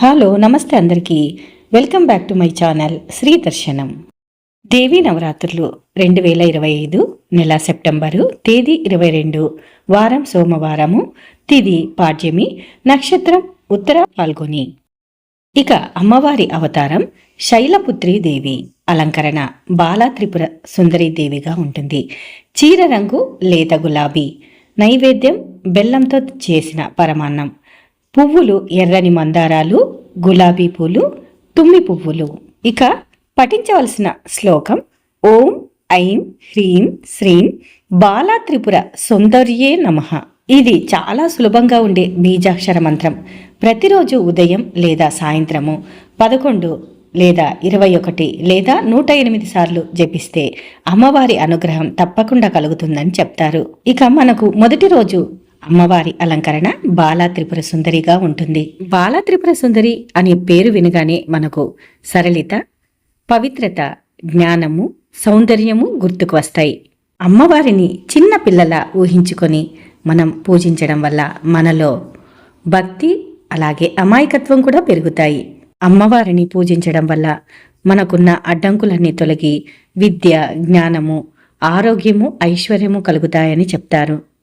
Hello నమస్తే అందరికీ. Welcome back to my channel Shri Darshanam. Devi నవరాత్రులు రెండు వేల ఇరవై ఐదు నెల సెప్టెంబరు తేదీ ఇరవై రెండు వారం సోమవారము తిది పాడ్యమి నక్షత్రం ఉత్తర పాల్గొని. ఇక అమ్మవారి అవతారం శైలపుత్రి దేవి. అలంకరణ బాలా త్రిపుర సుందరి దేవిగా ఉంటుంది. చీర రంగు లేత గులాబీ. నైవేద్యం బెల్లంతో చేసిన పరమాన్నం. పువ్వులు ఎర్రని మందారాలు గులాబీ పూలు తుమ్మి పువ్వులు. ఇక పఠించవలసిన శ్లోకం ఓం ఐం హ్రీం శ్రీం బాలా త్రిపుర సౌందర్యే నమః. ఇది చాలా సులభంగా ఉండే బీజాక్షర మంత్రం. ప్రతిరోజు ఉదయం లేదా సాయంత్రము పదకొండు లేదా ఇరవై ఒకటి లేదా నూట ఎనిమిది సార్లు జపిస్తే అమ్మవారి అనుగ్రహం తప్పకుండా కలుగుతుందని చెప్తారు. ఇక మనకు మొదటి రోజు అమ్మవారి అలంకరణ బాలా త్రిపుర సుందరిగా ఉంటుంది. బాలా త్రిపుర సుందరి అనే పేరు వినగానే మనకు సరళిత పవిత్రత జ్ఞానము సౌందర్యము గుర్తుకు వస్తాయి. అమ్మవారిని చిన్న పిల్లల ఊహించుకొని మనం పూజించడం వల్ల మనలో భక్తి అలాగే అమాయకత్వం కూడా పెరుగుతాయి. అమ్మవారిని పూజించడం వల్ల మనకున్న అడ్డంకులన్నీ తొలగి విద్య జ్ఞానము ఆరోగ్యము ఐశ్వర్యము కలుగుతాయని చెప్తారు.